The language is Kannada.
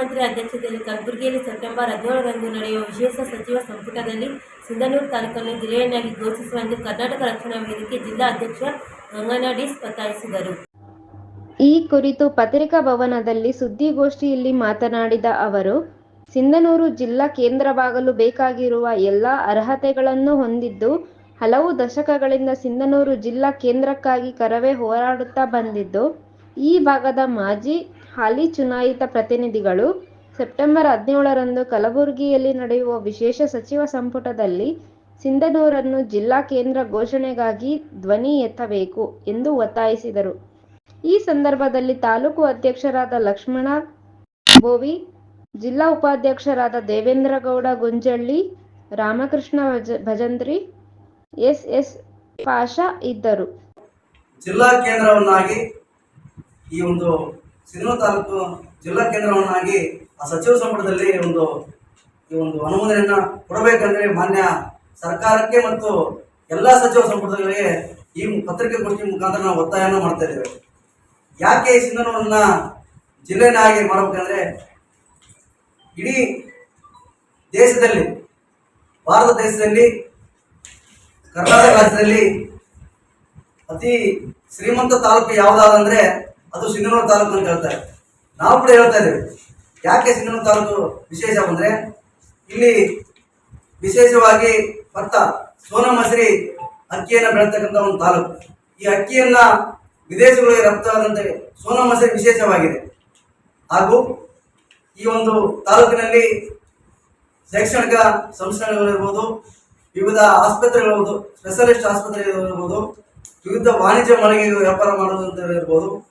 ಮುಖ್ಯಮಂತ್ರಿ ಅಧ್ಯಕ್ಷತೆಯಲ್ಲಿ ಕಲಬುರಗಿಯಲ್ಲಿ ಸೆಪ್ಟೆಂಬರ್ ಹದಿನೇಳರಂದು ನಡೆಯುವ ವಿಶೇಷ ಸಚಿವ ಸಂಪುಟದಲ್ಲಿ ಸಿಂಧನೂರು ತಾಲೂಕನ್ನು ಜಿಲ್ಲೆಯನ್ನಾಗಿ ಘೋಷಿಸುವಂತೆ ಕರ್ನಾಟಕ ರಕ್ಷಣಾ ವೇದಿಕೆ ಜಿಲ್ಲಾ ಅಧ್ಯಕ್ಷ ಗಂಗನಾಡೀಸ್ ಒತ್ತಾಯಿಸಿದರು. ಈ ಕುರಿತು ಪತ್ರಿಕಾ ಭವನದಲ್ಲಿ ಸುದ್ದಿಗೋಷ್ಠಿಯಲ್ಲಿ ಮಾತನಾಡಿದ ಅವರು, ಸಿಂಧನೂರು ಜಿಲ್ಲಾ ಕೇಂದ್ರವಾಗಲು ಬೇಕಾಗಿರುವ ಎಲ್ಲ ಅರ್ಹತೆಗಳನ್ನು ಹೊಂದಿದ್ದು, ಹಲವು ದಶಕಗಳಿಂದ ಸಿಂಧನೂರು ಜಿಲ್ಲಾ ಕೇಂದ್ರಕ್ಕಾಗಿ ಕರವೇ ಹೋರಾಡುತ್ತಾ ಬಂದಿದ್ದು, ಈ ಭಾಗದ ಮಾಜಿ ಹಾಲಿ ಚುನಾಯಿತ ಪ್ರತಿನಿಧಿಗಳು ಸೆಪ್ಟೆಂಬರ್ ಹದಿನೇಳರಂದು ಕಲಬುರಗಿಯಲ್ಲಿ ನಡೆಯುವ ವಿಶೇಷ ಸಚಿವ ಸಂಪುಟದಲ್ಲಿ ಸಿಂಧನೂರನ್ನು ಜಿಲ್ಲಾ ಕೇಂದ್ರ ಘೋಷಣೆಗಾಗಿ ಧ್ವನಿ ಎತ್ತಬೇಕು ಎಂದು ಒತ್ತಾಯಿಸಿದರು. ಈ ಸಂದರ್ಭದಲ್ಲಿ ತಾಲೂಕು ಅಧ್ಯಕ್ಷರಾದ ಲಕ್ಷ್ಮಣ ಬೋವಿ ಜಿಲ್ಲಾ ಉಪಾಧ್ಯಕ್ಷರಾದ ದೇವೇಂದ್ರಗೌಡ ಗುಂಜಳ್ಳಿ, ರಾಮಕೃಷ್ಣ ಭಜ, ಭಜಂತ್ರಿ, ಎಸ್ ಎಸ್ ಪಾಷಾ ಇದ್ದರು. ಜಿಲ್ಲಾ ಕೇಂದ್ರವನ್ನಾಗಿ ಈ ಒಂದು ಸಿಂಧನೂರು ತಾಲೂಕು ಜಿಲ್ಲಾ ಕೇಂದ್ರವನ್ನಾಗಿ ಆ ಸಚಿವ ಸಂಪುಟದಲ್ಲಿ ಒಂದು, ಈ ಒಂದು ಅನುಮೋದನೆಯನ್ನ ಕೊಡಬೇಕಂದ್ರೆ ಮಾನ್ಯ ಸರ್ಕಾರಕ್ಕೆ ಮತ್ತು ಎಲ್ಲ ಸಚಿವ ಸಂಪುಟದಲ್ಲಿ ಈ ಪತ್ರಿಕಾಗೋಷ್ಠಿ ಮುಖಾಂತರ ನಾವು ಒತ್ತಾಯನ ಮಾಡ್ತಾ ಇದ್ದೇವೆ. ಯಾಕೆ ಈ ಸಿಂಧನೂರನ್ನ ಜಿಲ್ಲೆನಾಗಿ ಮಾಡಬೇಕಂದ್ರೆ ಇಡೀ ದೇಶದಲ್ಲಿ, ಭಾರತ ದೇಶದಲ್ಲಿ, ಕರ್ನಾಟಕ ರಾಜ್ಯದಲ್ಲಿ ಅತಿ ಶ್ರೀಮಂತ ತಾಲೂಕು ಯಾವುದಾದಂದ್ರೆ ಅದು ಸಿಂಧನೂರು ತಾಲೂಕು ಅಂತ ಹೇಳ್ತಾರೆ. ನಾವು ಕೂಡ ಹೇಳ್ತಾ ಇದ್ದೇವೆ. ಯಾಕೆ ಸಿಂಧನೂರು ತಾಲೂಕು ವಿಶೇಷ ಬಂದ್ರೆ, ಇಲ್ಲಿ ವಿಶೇಷವಾಗಿ ಭತ್ತ ಸೋನ ಮಸರಿ ಅಕ್ಕಿಯನ್ನು ಬೆಳತಕ್ಕಂಥ ಒಂದು ತಾಲೂಕು. ಈ ಅಕ್ಕಿಯನ್ನ ವಿದೇಶಗಳಿಗೆ ರಫ್ತಾದಂತೆ ಸೋನ ಮಸರಿ ವಿಶೇಷವಾಗಿದೆ. ಹಾಗೂ ಈ ಒಂದು ತಾಲೂಕಿನಲ್ಲಿ ಶೈಕ್ಷಣಿಕ ಸಂಸ್ಥೆಗಳಿರ್ಬೋದು, ವಿವಿಧ ಆಸ್ಪತ್ರೆಗಳಿರ್ಬೋದು, ಸ್ಪೆಷಲಿಸ್ಟ್ ಆಸ್ಪತ್ರೆಗಳಿರ್ಬೋದು, ವಿವಿಧ ವಾಣಿಜ್ಯ ಮಳಿಗೆ ವ್ಯಾಪಾರ ಮಾಡೋದು ಅಂತ ಇರ್ಬೋದು